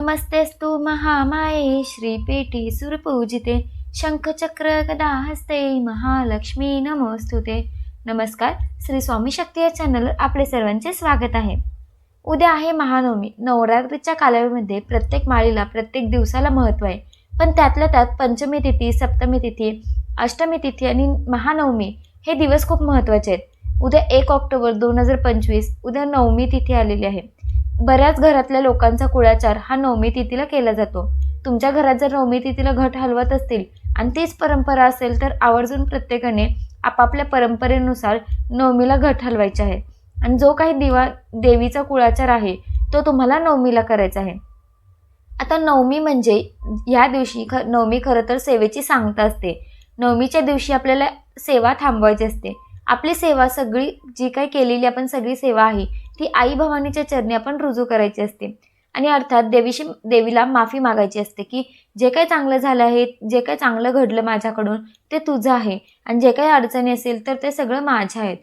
नमस्तेस्तु महामाये श्रीपीठी सुरपूजिते शंखचक्र गदा हस्ते महालक्ष्मी नमोस्तुते. नमस्कार श्री स्वामी शक्ती या चॅनलवर आपले सर्वांचे स्वागत आहे. उद्या आहे महानवमी. नवरात्रीच्या कालावधीमध्ये प्रत्येक माळीला प्रत्येक दिवसाला महत्त्व आहे. पण त्यातल्या त्यात पंचमी तिथी सप्तमी तिथी अष्टमी तिथी आणि महानवमी हे दिवस खूप महत्त्वाचे आहेत. उद्या एक ऑक्टोबर दोन हजार पंचवीस उद्या नवमी तिथी आलेली आहे. बऱ्याच घरातल्या लोकांचा कुळाचार हा नवमी तिथीला केला जातो. तुमच्या घरात जर नवमी तिथीला घट हलवत असतील आणि तीच परंपरा असेल तर आवर्जून प्रत्येकाने आपापल्या परंपरेनुसार नवमीला घट हलवायचे आहे. आणि जो काही दिवा देवीचा कुळाचार आहे तो तुम्हाला नवमीला करायचा आहे. आता नवमी म्हणजे ह्या दिवशी ख नवमी खरं तर सेवेची सांगता असते. नवमीच्या दिवशी आपल्याला सेवा थांबवायची असते. आपली सेवा सगळी जी काही केलेली आपण सगळी सेवा आहे ती आई भवानीच्या चरणी आपण रुजू करायची असते. आणि अर्थात देवीशी देवीला माफी मागायची असते की जे काही चांगलं झालं आहे जे काही चांगलं घडलं माझ्याकडून ते तुझं आहे. आणि जे काही अडचणी असेल तर ते सगळं माझ्या आहेत.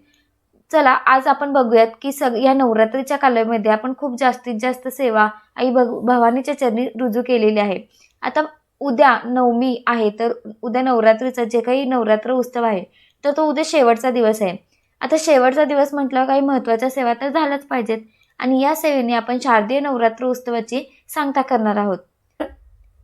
चला आज आपण बघूयात की सग या नवरात्रीच्या कालामध्ये आपण खूप जास्तीत जास्त सेवा आई भग भवानीच्या चरणी रुजू केलेली आहे. आता उद्या नवमी आहे तर उद्या नवरात्रीचा जे काही नवरात्र उत्सव आहे तर तो उद्या शेवटचा दिवस आहे. आता शेवटचा दिवस म्हटलं काही महत्त्वाच्या सेवा तर झाल्याच पाहिजेत. आणि या सेवेने आपण शारदीय नवरात्र उत्सवाची सांगता करणार आहोत.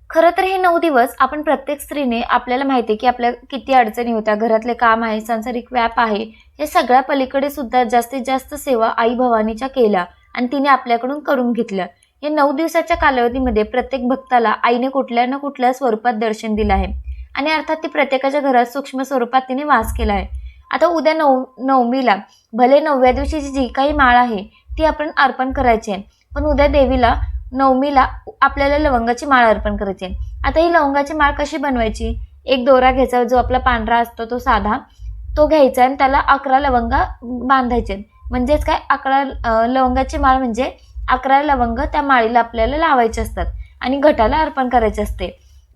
खरं तर हे नऊ दिवस आपण प्रत्येक स्त्रीने आपल्याला माहिती आहे की आपल्या किती अडचणी होत्या. घरातले काम आहे सांसारिक व्याप आहे. या सगळ्या पलीकडे सुद्धा जास्तीत जास्त सेवा आई भवानीच्या केल्या आणि तिने आपल्याकडून करून घेतल्या. या नऊ दिवसाच्या कालावधीमध्ये प्रत्येक भक्ताला आईने कुठल्या ना कुठल्या स्वरूपात दर्शन दिलं आहे. आणि अर्थात ती प्रत्येकाच्या घरात सूक्ष्म स्वरूपात तिने वास केला आहे. आता उद्या नऊ नवमीला भले नवव्या दिवशीची जी काही माळ आहे ती आपण अर्पण करायची आहे. पण उद्या देवीला नवमीला आपल्याला लवंगाची माळ अर्पण करायची आहे. आता ही लवंगाची माळ कशी बनवायची? एक दोरा घ्यायचा जो आपला पांढरा असतो तो साधा तो घ्यायचा आणि त्याला अकरा लवंगा बांधायचे म्हणजेच काय? अकरा लवंगाची माळ म्हणजे अकरा लवंग त्या माळीला आपल्याला लावायचे असतात आणि घटाला अर्पण करायचे असते.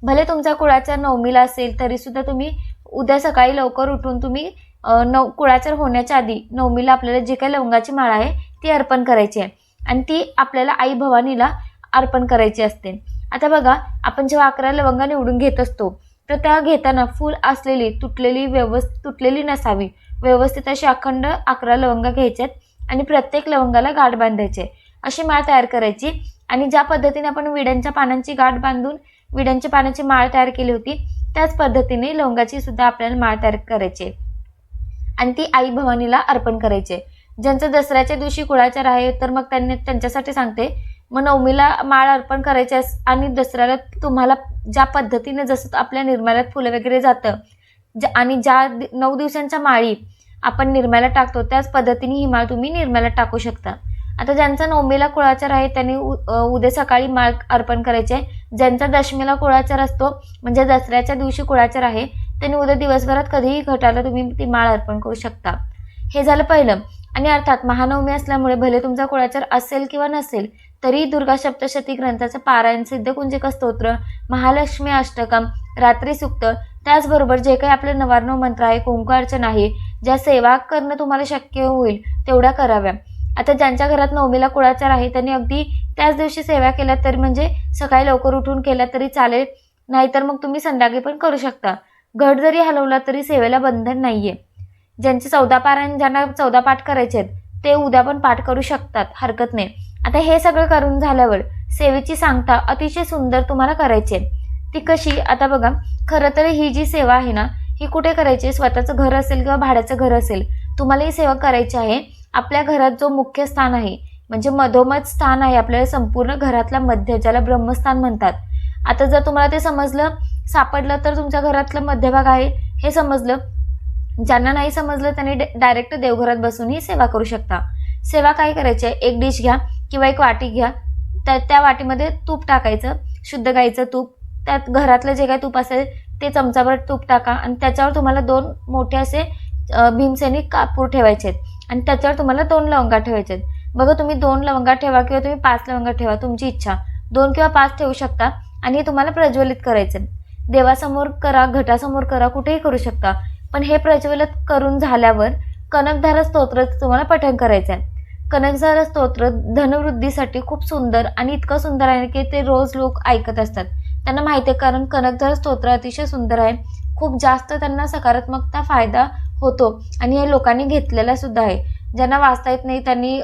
भले तुमचा कुळाचार नवमीला असेल तरी सुद्धा तुम्ही उद्या सकाळी लवकर उठून तुम्ही नव कुळाचार होण्याच्या आधी नवमीला आपल्याला जी काही लवंगाची माळ आहे ती अर्पण करायची आहे. आणि ती आपल्याला आई भवानीला अर्पण करायची असते. आता बघा आपण जेव्हा अकरा लवंगा निवडून घेत असतो तर त्या घेताना फुल असलेली तुटलेली व्यवस्थित तुटलेली नसावी. व्यवस्थित अशी अखंड अकरा लवंगा घ्यायच्यात आणि प्रत्येक लवंगाला गाठ बांधायचे अशी माळ तयार करायची. आणि ज्या पद्धतीने आपण विड्यांच्या पानांची गाठ बांधून विड्यांच्या पानाची माळ तयार केली होती. त्याच पद्धतीने लवंगाची सुद्धा आपल्याला माळ तयार करायची आणि ती आई भवानीला अर्पण करायचे ज्यांचं दसऱ्याच्या दिवशी कुळाचार आहे तर मग त्यांनी त्यांच्यासाठी सांगते मग नवमीला माळ अर्पण करायची अस- आणि दसऱ्याला तुम्हाला ज्या पद्धतीने जसं आपल्या निर्माल्यात फुलं वगैरे जातं ज्या आणि ज्या नऊ दिवसांच्या माळी आपण निर्म्याला टाकतो त्याच पद्धतीने ही माळ तुम्ही निर्म्याला टाकू शकता. आता ज्यांचा नवमीला कुळाचार आहे त्यांनी उ उद्या सकाळी माळ अर्पण करायचे आहे. ज्यांचा दशमीला कुळाचार असतो म्हणजे दसऱ्याच्या दिवशी कुळाचार आहे त्यांनी उद्या दिवसभरात कधीही घटाला तुम्ही ती माळ अर्पण करू शकता. हे झालं पहिलं. आणि अर्थात महानवमी असल्यामुळे भले तुमचा कुळाचार असेल किंवा नसेल तरी दुर्गा सप्तशती ग्रंथाचं पारायण सिद्धकुंजिक स्तोत्र महालक्ष्मी अष्टकम रात्री सुक्त त्याचबरोबर जे काही आपलं नवार्णव मंत्र आहे कुंकार्चन आहे ज्या सेवा करणं तुम्हाला शक्य होईल तेवढ्या कराव्या. आता ज्यांच्या घरात नवमीला कुळाचार आहे त्यांनी अगदी त्याच दिवशी सेवा केल्या तरी म्हणजे सकाळी लवकर उठून केल्या तरी चालेल. नाहीतर मग तुम्ही संध्याकाळी पण करू शकता. घट जरी हलवला तरी सेवेला बंधन नाहीये. ज्यांचे चौदा पारायण ज्यांना चौदा पाठ करायचे आहेत ते उद्या पण पाठ करू शकतात हरकत नाही. आता हे सगळं करून झाल्यावर सेवेची सांगता अतिशय सुंदर तुम्हाला करायची आहे. ती कशी? आता बघा खरं तर ही जी सेवा आहे ना ही कुठे करायची? स्वतःचं घर असेल किंवा भाड्याचं घर असेल तुम्हाला ही सेवा करायची आहे. आपल्या घरात जो मुख्य स्थान आहे म्हणजे मधोमध स्थान आहे आपल्याला संपूर्ण घरातला मध्य ज्याला ब्रह्मस्थान म्हणतात. आता जर तुम्हाला ते समजलं सापडलं तर तुमच्या घरातलं मध्यभाग आहे हे समजलं. ज्यांना नाही समजलं त्यांनी डायरेक्ट देवघरात बसून ही सेवा करू शकता. सेवा काय करायची आहे? एक डिश घ्या किंवा एक वाटी घ्या. त्या त्या वाटीमध्ये तूप टाकायचं शुद्ध गाईचं तूप. त्यात घरातलं जे काही तूप असेल ते चमचाभर तूप टाका आणि त्याच्यावर तुम्हाला दोन मोठे असे भीमसैनिक भीमसेनी कापूर ठेवायचे आहेत. आणि त्याच्यावर तुम्हाला दोन लवंगा ठेवायचे आहेत बघा तुम्ही दोन लवंगा ठेवा किंवा तुम्ही पाच लवंगा ठेवा तुमची इच्छा. दोन किंवा पाच ठेवू शकता आणि हे तुम्हाला प्रज्वलित करायचं आहे देवासमोर करा घटासमोर करा कुठेही करू शकता. पण हे प्रज्वलित करून झाल्यावर कनकधारा स्तोत्र तुम्हाला पठण करायचं आहे कनकधारा स्तोत्र धनवृद्धीसाठी खूप सुंदर आणि इतकं सुंदर आहे की ते रोज लोक ऐकत असतात. त्यांना माहिती आहे कारण कनकधारा स्तोत्र अतिशय सुंदर आहे. खूप जास्त त्यांना सकारात्मकता फायदा होतो. आणि हे लोकांनी घेतलेला सुद्धा आहे. ज्यांना वाचता येत नाही त्यांनी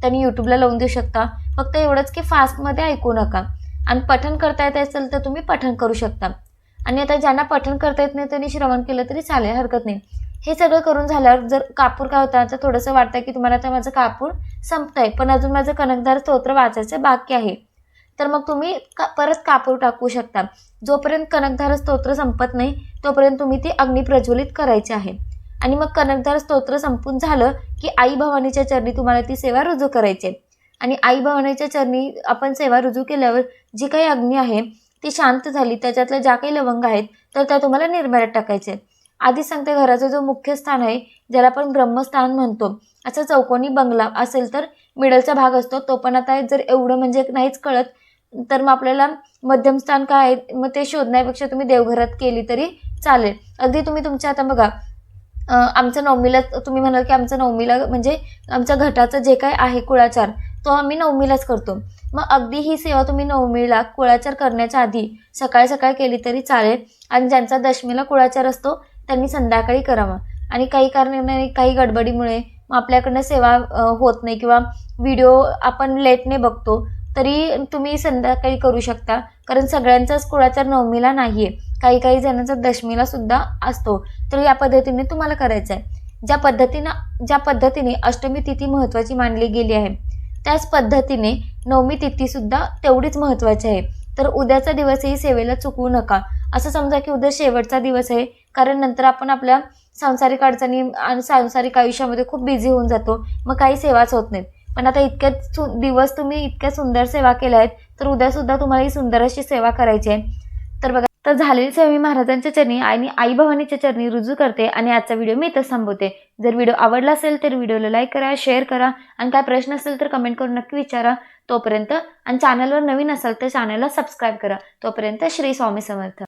त्यांनी यूट्यूबला लावून देऊ शकता. फक्त एवढंच की फास्टमध्ये ऐकू नका. आणि पठण करता येत असेल तर तुम्ही पठण करू शकता. आणि आता ज्यांना पठण करता येत नाही त्यांनी श्रवण केलं तरी चालेल हरकत नाही. हे सगळं करून झाल्यावर जर कापूर काय होता तर थोडंसं वाटतं की तुम्हाला आता माझं कापूर संपतंय. पण अजून माझं कनकदार स्तोत्र वाचायचं बाकी आहे. तर मग तुम्ही का परत कापूर टाकू शकता. जोपर्यंत कनकधार स्तोत्र संपत नाही तोपर्यंत तुम्ही ती अग्नी प्रज्वलित करायची आहे. आणि मग कनकधार स्तोत्र संपून झालं की आई भवानीच्या चरणी तुम्हाला ती सेवा रुजू करायची आहे. आणि आई भवानीच्या चरणी आपण सेवा रुजू केल्यावर जी काही अग्नी आहे ती शांत झाली त्याच्यातल्या ज्या काही लवंग आहेत तर त्या तुम्हाला निर्मळ्यात टाकायचे आधी सांगते घराचा जो मुख्य स्थान आहे ज्याला आपण ब्रह्मस्थान म्हणतो असा चौकोनी बंगला असेल तर मिडलचा भाग असतो. तो पण आता जर एवढं म्हणजे नाहीच कळत तर मग आपल्याला मध्यम स्थान काय आहे? मग ते शोधण्यापेक्षा तुम्ही देवघरात केली तरी चालेल. अगदी तुम्ही तुमच्या आता बघा आमचं नवमीला तुम्ही म्हणाल की आमचं नवमीला म्हणजे आमच्या घटाचं जे काय आहे कुळाचार तो आम्ही नवमीलाच करतो. मग अगदी ही सेवा तुम्ही नवमीला कुळाचार करण्याच्या आधी सकाळी सकाळी केली तरी चालेल आणि ज्यांचा दशमीला कुळाचार असतो त्यांनी संध्याकाळी करावा. आणि काही कारणाने काही गडबडीमुळे मग आपल्याकडनं सेवा होत नाही किंवा व्हिडिओ आपण लेटने बघतो तरी तुम्ही संध्याकाळी करू शकता. कारण सगळ्यांचाच कुळाचार नवमीला नाही आहे काही काही जणांचा दशमीला सुद्धा असतो. तर या पद्धतीने तुम्हाला करायचं आहे ज्या पद्धतीनं ज्या पद्धतीने अष्टमी तिथी महत्त्वाची मानली गेली आहे त्याच पद्धतीने नवमी तिथीसुद्धा तेवढीच महत्त्वाची आहे. तर उद्याचा दिवसही सेवेला चुकवू नका. असं समजा की उद्या शेवटचा दिवस आहे. कारण नंतर आपण आपल्या सांसारिक अडचणी आणि सांसारिक आयुष्यामध्ये खूप बिझी होऊन जातो. मग काही सेवाच होत नाहीत. पण आता इतक्या सु दिवस तुम्ही इतक्या सुंदर सेवा केल्या आहेत तर उद्या सुद्धा तुम्हाला ही सुंदर अशी सेवा करायची आहे. तर बघा तर झालेली सेवा मी महाराजांच्या चरणी आणि आई भवानीच्या चरणी रुजू करते आणि आजचा व्हिडिओ मी इथं थांबवते. जर व्हिडिओ आवडला असेल तर व्हिडिओला लाईक करा शेअर करा आणि काय प्रश्न असेल तर कमेंट करून नक्की विचारा. तोपर्यंत आणि चॅनलवर नवीन असाल तर चॅनलला सबस्क्राईब करा. तोपर्यंत श्री स्वामी समर्थ.